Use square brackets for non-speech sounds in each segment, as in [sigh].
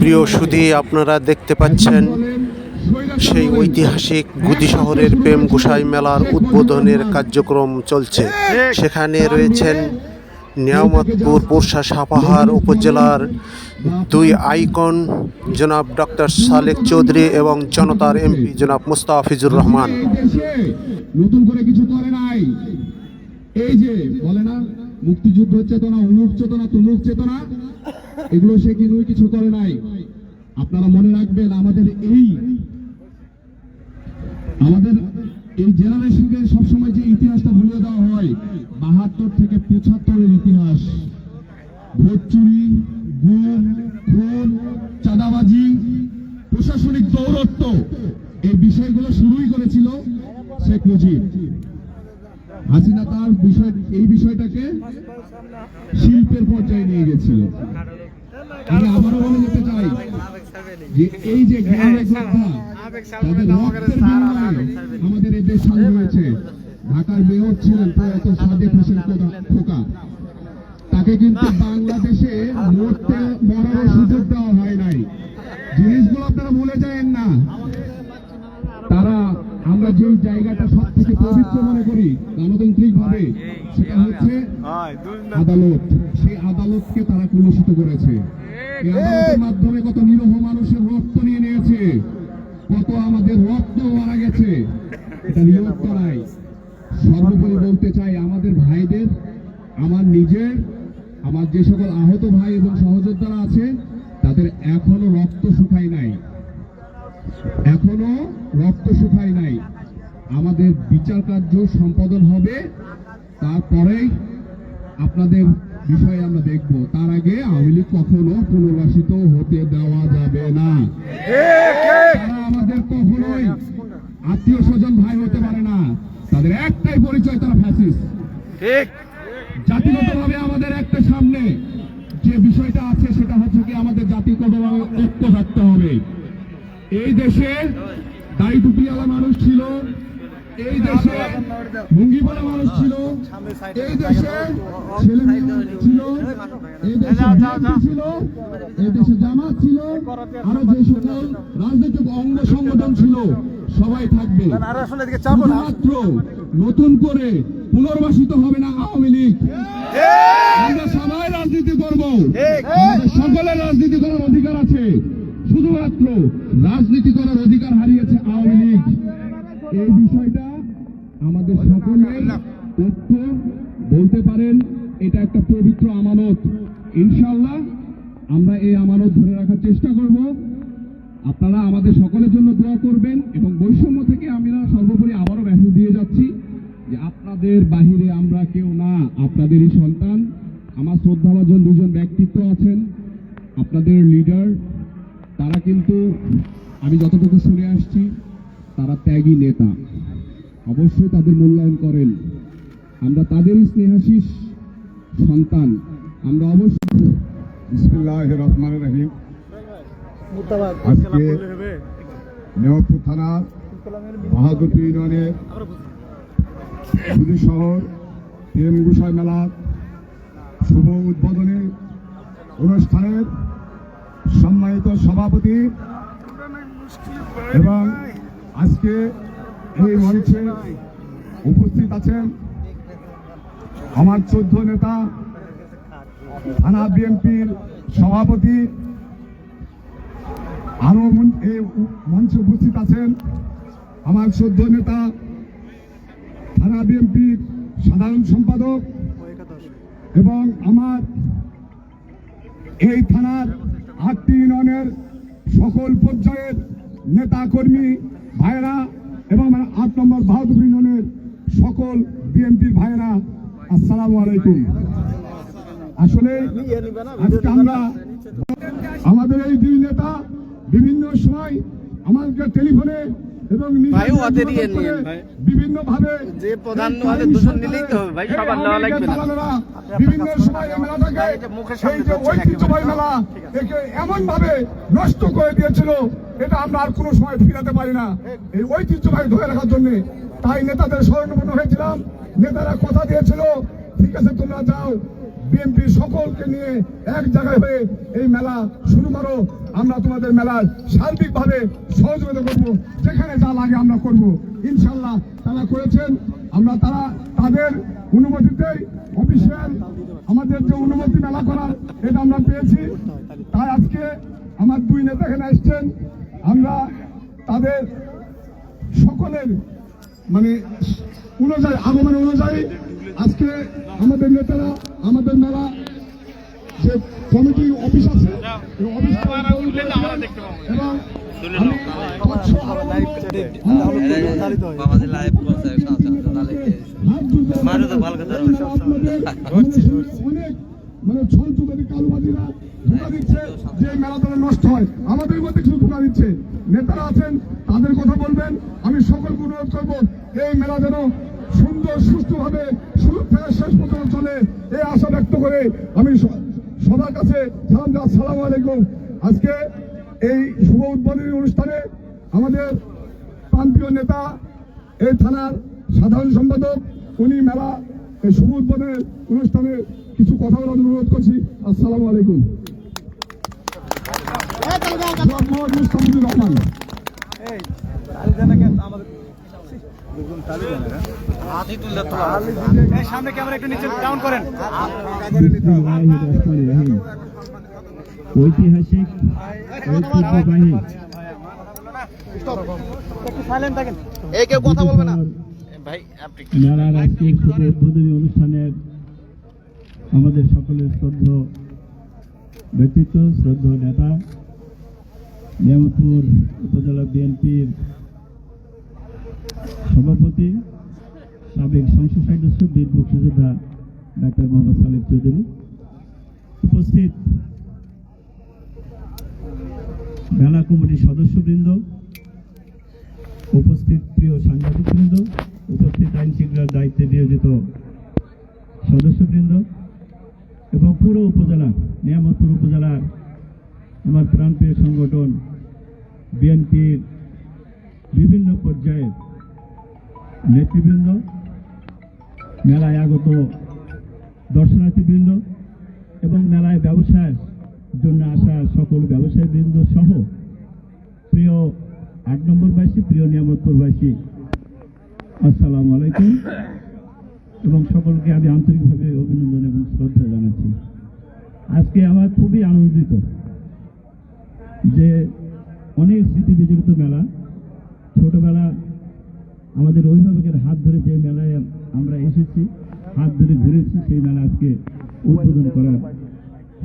প্রিয় সুধী, আপনারা দেখতে পাচ্ছেন সেই ঐতিহাসিক গুদি শহরের প্রেম গোসাই মেলার উদ্বোধনের কার্যক্রম চলছে। সেখানে রয়েছেন নিয়ামতপুর পোরশা সাপাহার উপজেলার দুই আইকন, জনাব ডক্টর সালেক চৌধুরী এবং জনতার এমপি জনাব মুস্তাফিজুর রহমান। নতুন করে কিছু করে নাই। এই যে, বলে না, মুক্তিযুদ্ধ চেতনা অনুপ চেতনা তুমুক চেতনা এগুলো সে কিন্তু কিছু করে নাই। আপনারা মনে রাখবেন, আমাদের এই আমাদের এই জেনারেশনকে সবসময় যে ইতিহাসটা ভুলিয়ে দেওয়া হয়, বাহাত্তর থেকে পঁচাত্তরের ইতিহাস। ভোট চুরি, গুম, খুন, চাঁদাবাজি, প্রশাসনিক দৌরত্ব, এই বিষয়গুলো শুরুই করেছিল শেখ মুজিব। হাসিনা তার বিষয় এই বিষয়টাকে শিল্পের পর্যায়ে নিয়ে গেছিল। আমি আবারও বলে যেতে চাই যে এই যে গ্রামের যোদ্ধা তাদের রক্তের বিনিময়ে আমাদের এই দেশ স্বাধীন হয়েছে। ঢাকার মেয়র ছিলেন প্রয়াত সাদেক হোসেন খোকা। তাকে কিন্তু বাংলাদেশে মরতে মরার সুযোগ দেওয়া হয় নাই। জিনিসগুলো আপনারা ভুলে যায়েন না। আমরা যে জায়গাটা সব থেকে পবিত্র মনে করি গণতান্ত্রিক ভাবে সেটা হচ্ছে আদালত। সেই আদালতকে তারা কলুষিত করেছে। এই আদালতের মাধ্যমে কত নিরহ মানুষের রক্ত নিয়ে নিয়েছে কত আমাদের রক্ত মারা গেছে এটা নিয়োগ করাই সর্বোপরি বলতে চাই আমাদের ভাইদের আমার নিজের আমার যে সকল আহত ভাই এবং সহযোদ্ধারা আছে তাদের এখনও রক্ত শুকায় নাই। এখনও রক্ত শুকায় নাই। আমাদের বিচার কার্য সম্পাদন হবে। তারপরেই আপনাদের বিষয়ে আমরা দেখব। তার আগে আওয়ামী লীগ কখনো পুনর্বাসিত হতে দেওয়া যাবে না। তারা আমাদের কখনোই আত্মীয় স্বজন ভাই হতে পারে না। তাদের একটাই পরিচয় তারা ফ্যাসিস্ট জাতিগতভাবে আমাদের একটা সামনে যে বিষয়টা আছে সেটা হচ্ছে কি আমাদের জাতিগতভাবে ঐক্য থাকতে হবে। এই দেশে দাড়ি টুপিওয়ালা মানুষ ছিল। এই দেশে ভঙ্গিওয়ালা মানুষ ছিল। এই দেশে ছেলে ছিল। এই দেশে ছিল। এই দেশে জামাত ছিল। আরও যে সকল রাজনৈতিক অঙ্গ সংগঠন ছিল সবাই থাকবে। শুধুমাত্র নতুন করে পুনর্বাসিত হবে না আওয়ামী লীগ। আমরা সবাই রাজনীতি করব। সকলের রাজনীতি শুধুমাত্র রাজনীতি করার অধিকার হারিয়েছে আওয়ামী লীগ। এই বিষয়টা আমাদের সকলের তথ্য। বলতে পারেন, এটা একটা পবিত্র আমানত। ইনশাল্লাহ আমরা এই আমানত ধরে রাখার চেষ্টা করব। আপনারা আমাদের সকলের জন্য দোয়া করবেন এবং বৈষম্য থেকে আমরা সর্বোপরি আবারও মেসেজ দিয়ে যাচ্ছি যে আপনাদের বাহিরে আমরা কেউ না, আপনাদেরই সন্তান। আমার শ্রদ্ধাভাজন দুজন ব্যক্তিত্ব আছেন। আপনাদের লিডার তারা কিন্তু, আমি যতটুকু শুনে আসছি, তারা ত্যাগী নেতা। অবশ্যই তাদের মূল্যায়ন করেন। আমরা তাদেরই স্নেহাশিস সন্তান। আমরা অবশ্যই বিসমিল্লাহ থানার বাহাদুরপুর ইউনিয়নের শহর প্রেম গোসাই মেলার শুভ উদ্বোধনী অনুষ্ঠানের সম্মানিত সভাপতি এবং আজকে এই মঞ্চে উপস্থিত আছেন আমার চোদ্দ নেতা, থানা বিএনপির সভাপতি, আরও এই মঞ্চে উপস্থিত আছেন আমার সদ্য নেতা, থানা বিএনপির সাধারণ সম্পাদক এবং আমার এই থানার আটটি ইউনিয়নের সকল পর্যায়ের নেতা কর্মী ভাইরা এবং আট নম্বর বাহাদুর ইউনিয়নের সকল বিএনপি ভাইরা আসসালাম আলাইকুম। আসলে আজকে আমরা আমাদের এই দুই নেতা বিভিন্ন সময় আমাদেরকে টেলিফোনে ভাই, ওদের ইয়ে যোগাযোগ করে নিয়েন, ভাই। বিভিন্ন ভাবে যে প্রধান ওদের দুজন নিলেই তো হবে, ভাই, সবার নেওয়া লাগবে না। বিভিন্ন সময় মেলাটাকে মুখের সামনে এই যে ধরছেন ঐতিহ্যবাহী মেলা একে এমন ভাবে নষ্ট করে দিয়েছিল এটা আমরা আর কোনো সময় ফিরাতে পারি না। এই ঐতিহ্যবাহী ধরে রাখার জন্য তাই নেতাদের স্মরণপূর্ণ হয়েছিলাম। নেতারা কথা দিয়েছিল ঠিক আছে তোমরা যাও বিএনপি সকলকে নিয়ে এক জায়গায় হয়ে এই মেলা শুরু করো। আমরা তোমাদের মেলার সার্বিকভাবে সহযোগিতা করব। যেখানে যা লাগে আমরা করব। ইনশাল্লাহ তারা করেছেন। আমরা তারা, তাদের অনুমতিতেই অফিসিয়াল আমাদের যে অনুমতি মেলা করার এটা আমরা পেয়েছি। তাই আজকে আমার দুই নেতা এখানে এসছেন। আমরা তাদের সকলের মানে অনুযায়ী আগমন অনুযায়ী আজকে আমাদের নেতারা আমাদের মেলা যে কমিটি অফিস আছে এবং [laughs] অনেক মানে ছলচুদারি কালবাজিরা ধোকা দিচ্ছে যে মেলা যেন নষ্ট হয়। আমাদের মধ্যে কিছু ধোকা দিচ্ছে। নেতারা আছেন তাদের কথা বলবেন। আমি সকলকে অনুরোধ করব এই মেলা যেন সুন্দর সুস্থভাবে থেকে শেষ পর্যন্ত চলে এই আশা ব্যক্ত করে আমি সবার কাছে সালাম আলাইকুম। আজকে এই শুভ উদ্বোধনী অনুষ্ঠানে আমাদের প্রান্তীয় নেতা, এই থানার সাধারণ সম্পাদক, উনি মেলা এই শুভ উদ্বোধনের অনুষ্ঠানে কিছু কথা বলার অনুরোধ করছি। আসসালামু আলাইকুম। রহমান। আমাদের সকলের শ্রদ্ধ ব্যক্তিত্ব শ্রদ্ধ নেতা নিয়ামতপুর উপজেলা বিএনপির সভাপতি, সাবেক সংসদ সদস্য, বীর মুক্তিযোদ্ধা ডাক্তার মোহাম্মদ সালেক চৌধুরী উপস্থিত। মেলা কমিটির সদস্যবৃন্দ, উপস্থিত প্রিয় সাংবাদিকবৃন্দ, উপস্থিত আইন শৃঙ্খলার দায়িত্বে নিয়োজিত সদস্যবৃন্দ এবং পুরো উপজেলা নিয়ামতপুর উপজেলার আমার প্রাণপ্রিয় সংগঠন, বিএনপির বিভিন্ন পর্যায়ের নেতৃবৃন্দ, মেলায় আগত দর্শনার্থীবৃন্দ এবং মেলায় ব্যবসার জন্য আসা সকল ব্যবসায়ীবৃন্দ সহ প্রিয় আট নম্বরবাসী প্রিয় নিয়ামতপুরবাসী আসসালামু আলাইকুম। এবং সকলকে আমি আন্তরিকভাবে অভিনন্দন এবং শ্রদ্ধা জানাচ্ছি। আজকে আমার খুবই আনন্দিত যে অনেক স্মৃতি বিজড়িত মেলা, ছোটবেলা আমাদের অভিভাবকের হাত ধরে যে মেলায় আমরা এসেছি, হাত ধরে ঘুরেছি, সেই মেলা আজকে উদ্বোধন করার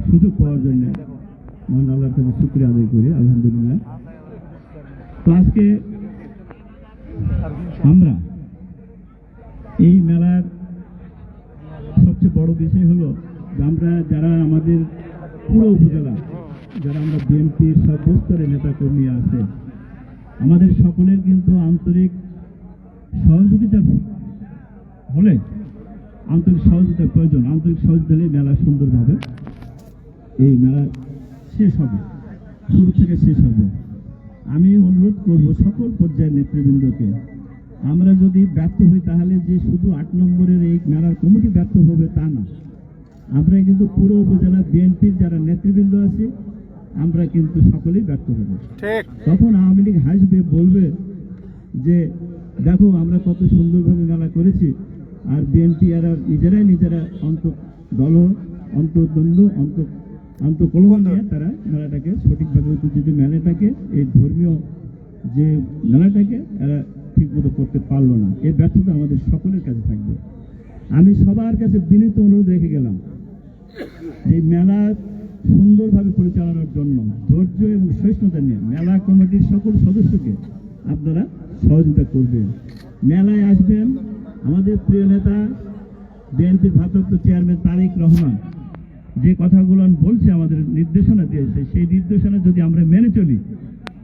সুযোগ পাওয়ার জন্য মহান আল্লাহর কাছে শুক্রিয়া আদায় করি, আলহামদুলিল্লাহ। তো আজকে আমরা এই মেলার সবচেয়ে বড় বিষয় হলো আমরা যারা আমাদের পুরো উপজেলা, যারা আমরা বিএনপির সর্বস্তরে নেতা কর্মী আছে, আমাদের সকলের কিন্তু আন্তরিক সহযোগিতা হলে আন্তরিক সহযোগিতার প্রয়োজন। আন্তরিক সহযোগিতা হলে মেলা সুন্দরভাবে এই মেলা শেষ হবে। শুরু থেকে শেষ হবে। আমি অনুরোধ করব সকল পর্যায়ের নেতৃবৃন্দকে আমরা যদি ব্যর্থ হই তাহলে যে শুধু আট নম্বরের এই মেলার কমিটি ব্যর্থ হবে তা না। আমরা কিন্তু পুরো উপজেলা বিএনপির যারা নেতৃবৃন্দ আছে আমরা কিন্তু সকলেই ব্যর্থ হব। তখন আওয়ামী লীগ হাসবে বলবে যে দেখো আমরা কত সুন্দরভাবে মেলা করেছি। আর বিএনপি এরা নিজেরাই নিজেরা অন্ত দল অন্তর্দ্বন্দ্ব অন্ত আন্তঃকলহ নিয়ে তারা মেলাটাকে সঠিকভাবে যদি মেলাটাকে এই ধর্মীয় যে মেলাটাকে এরা ঠিকমতো করতে পারল না। এর ব্যর্থতা আমাদের সকলের কাছে থাকবে। আমি সবার কাছে বিনীত অনুরোধ রেখে গেলাম এই মেলা সুন্দরভাবে পরিচালনার জন্য ধৈর্য এবং সহিষ্ণুতা নিয়ে মেলা কমিটির সকল সদস্যকে আপনারা সহযোগিতা করবেন। মেলায় আসবেন আমাদের প্রিয় নেতা, বিএনপির ভারপ্রাপ্ত চেয়ারম্যান তারেক রহমান। যে কথাগুলো বলছে, আমাদের নির্দেশনা দিয়েছে, সেই নির্দেশনা যদি আমরা মেনে চলি,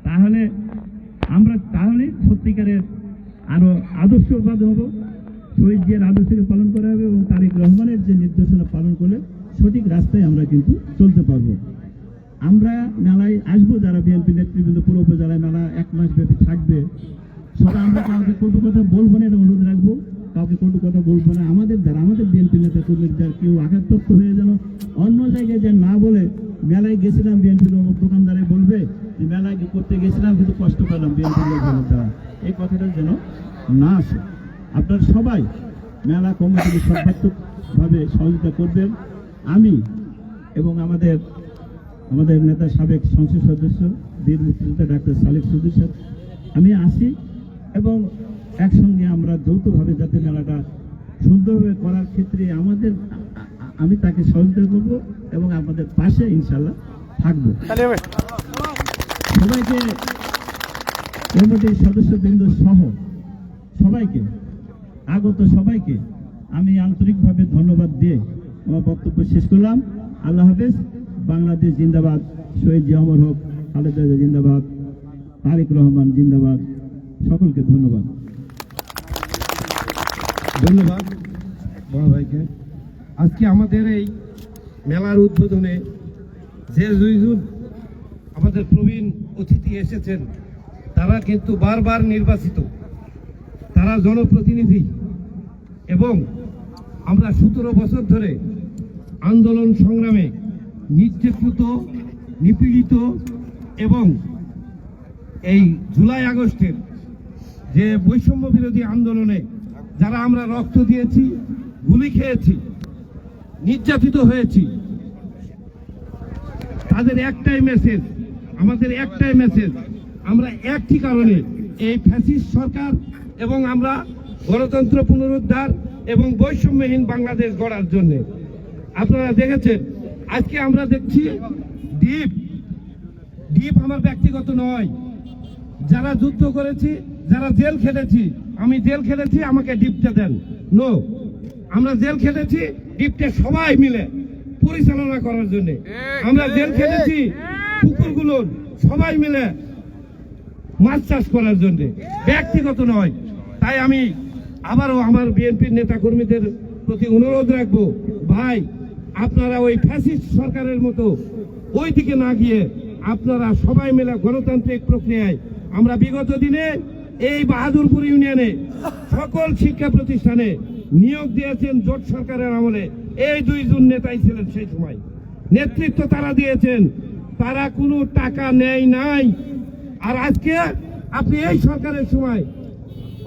তাহলে আমরা তাহলে সত্যিকারের আরও আদর্শবাদ হব শহীদ জিয়ার আদর্শকে পালন করা হবে এবং তারেক রহমানের যে নির্দেশনা পালন করলে সঠিক রাস্তায় আমরা কিন্তু চলতে পারব। আমরা মেলায় আসব যারা বিএনপি নেতৃবৃন্দ, পুরো উপজেলায় মেলা এক মাস ব্যাপী থাকবে। সবাই আমরা কাউকে কটু কথা বলব না, এটা অনুরোধ রাখব। কাউকে কটু কথা বলব না, আমাদের দ্বারা আমাদের বিএনপি নেতা কর্মীর যারা, কেউ আঘাতপ্রাপ্ত হয়ে যেন অন্য জায়গায় যে না বলে, মেলায় গেছিলাম বিএনপির অমুক দোকানদারে বলবে যে, মেলায় করতে গেছিলাম, কিন্তু কষ্ট পেলাম বিএনপির লোকজনের দ্বারা এই কথাটা যেন না আসে। আপনারা সবাই মেলা কমিটিকে সর্বাত্মকভাবে সহযোগিতা করবেন। আমি এবং আমাদের আমাদের নেতা সাবেক সংসদ সদস্য, বীর মুক্তিযোদ্ধা ডাক্তার সালেক সুদুর সাহেব, আমি আসি এবং একসঙ্গে আমরা যৌথভাবে যাতে মেলাটা সুন্দরভাবে করার ক্ষেত্রে আমাদের, আমি তাকে সহযোগিতা করব এবং আমাদের পাশে ইনশাল্লাহ থাকব। সবাইকে কমিটির সদস্যবৃন্দ সহ সবাইকে, আগত সবাইকে আমি আন্তরিকভাবে ধন্যবাদ দিয়ে আমার বক্তব্য শেষ করলাম। আল্লাহ হাফেজ। বাংলাদেশ জিন্দাবাদ, শহীদ জিয়ামর হক, খালেদা জিন্দাবাদ, তারেক রহমান জিন্দাবাদ। সকলকে ধন্যবাদ। ধন্যবাদ, বড় ভাইকে। আজকে আমাদের এই মেলার উদ্বোধনে যে দুইজন আমাদের প্রবীণ অতিথি এসেছেন, তারা কিন্তু বারবার নির্বাচিত। তারা জনপ্রতিনিধি এবং আমরা সতেরো বছর ধরে আন্দোলন সংগ্রামে নির্যাতিত নিপীড়িত এবং এই জুলাই আগস্টের যে বৈষম্য বিরোধী আন্দোলনে যারা আমরা রক্ত দিয়েছি, গুলি খেয়েছি, নির্যাতিত হয়েছি, তাদের একটাই মেসেজ আমাদের একটাই মেসেজ আমরা একটি কারণে এই ফ্যাসিস্ট সরকার এবং আমরা গণতন্ত্র পুনরুদ্ধার এবং বৈষম্যহীন বাংলাদেশ গড়ার জন্য। আপনারা দেখেছেন আজকে আমরা দেখছি দ্বীপ। দ্বীপ আমার ব্যক্তিগত নয়। যারা যুদ্ধ করেছি যারা জেল খেটেছি আমি জেল খেটেছি আমাকে ডিপটা দেন। নো আমরা জেল খেটেছি ডিপটা সবাই মিলে পরিচালনা করার জন্য। আমরা জেল খেটেছি পুকুরগুলো সবাই মিলে মাছ চাষ করার জন্য। ব্যক্তিগত নয়। তাই আমি আবারও আমার বিএনপির নেতা কর্মীদের প্রতি অনুরোধ রাখব ভাই আপনারা ওই ফ্যাসিস্ট সরকারের মতো ওই দিকে না গিয়ে আপনারা সবাই মিলে গণতান্ত্রিক প্রক্রিয়ায়, আমরা বিগত দিনে এই বাহাদুরপুর ইউনিয়নে সকল শিক্ষা প্রতিষ্ঠানে নিয়োগ দিয়েছেন জোট সরকারের আমলে। এই দুইজন নেতাই ছিলেন সেই সময়। নেতৃত্ব তারা দিয়েছেন। তারা কোনো টাকা নেয় নাই। আর আজকে আপনি এই সরকারের সময়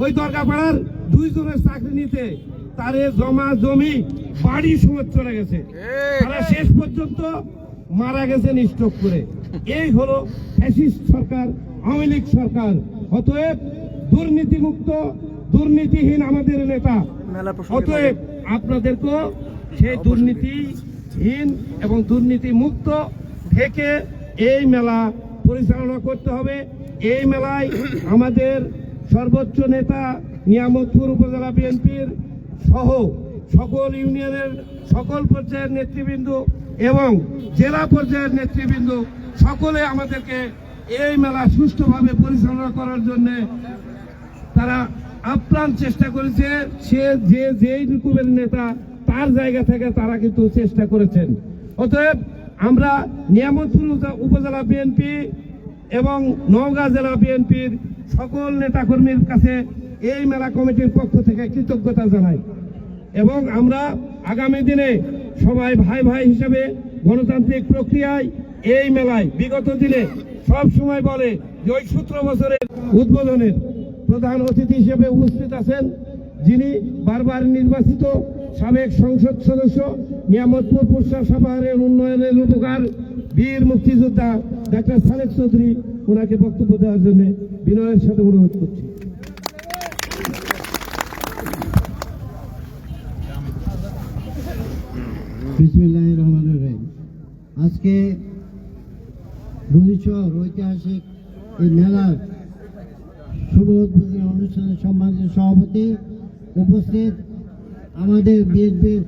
ওই দরগাপাড়ার দুইজনের চাকরি নিতে তারে জমা জমি বাড়ি সমেত চলে গেছে। তারা শেষ পর্যন্ত মারা গেছেন স্ট্রোক করে এই হলো ফ্যাসিস্ট সরকার আওয়ামী লীগ সরকার। অতএব দুর্নীতিমুক্ত দুর্নীতিহীন আমাদের নেতা। অতএব আপনাদেরকেও সেই দুর্নীতিহীন এবং দুর্নীতি মুক্ত থেকে এই মেলা পরিচালনা করতে হবে। এই মেলায় আমাদের সর্বোচ্চ নেতা নিয়ামতপুর উপজেলা বিএনপির সহ সকল ইউনিয়নের সকল পর্যায়ের নেতৃবৃন্দ এবং জেলা পর্যায়ের নেতৃবৃন্দ সকলে আমাদেরকে এই মেলা সুষ্ঠুভাবে পরিচালনা করার জন্য তারা আপ্রাণ চেষ্টা করেছে। সে যে যেই রকমের নেতা তার জায়গা থেকে তারা কিন্তু চেষ্টা করেছেন। অতএব আমরা নিয়ামতপুর উপজেলা বিএনপি এবং নওগাঁ জেলা বিএনপির সকল নেতাকর্মীর কাছে এই মেলা কমিটির পক্ষ থেকে কৃতজ্ঞতা জানাই। এবং আমরা আগামী দিনে সবাই ভাই ভাই হিসেবে গণতান্ত্রিক প্রক্রিয়ায় এই মেলায় বিগত দিনে সব সময় বলে যে ওই সতেরো বছরের উদ্বোধনের প্রধান অতিথি হিসেবে উপস্থিত আছেন যিনি বারবার নির্বাচিত সাবেক সংসদ সদস্য নিয়ামতপুর পুরসা সাভারের উন্নয়নের উপকার বীর মুক্তিযোদ্ধা ডাক্তার সালেক চৌধুরী ওনাকে বক্তব্য দেওয়ার জন্য বিনয়ের সাথে অনুরোধ করছি। বিসমিল্লাহ রহমান রহিম। আজকে ভবিষ্যৎ ঐতিহাসিক এই মেলার শুভ উদ্বোধনী অনুষ্ঠানের সম্মানিত সভাপতি উপস্থিত আমাদের বিএনপির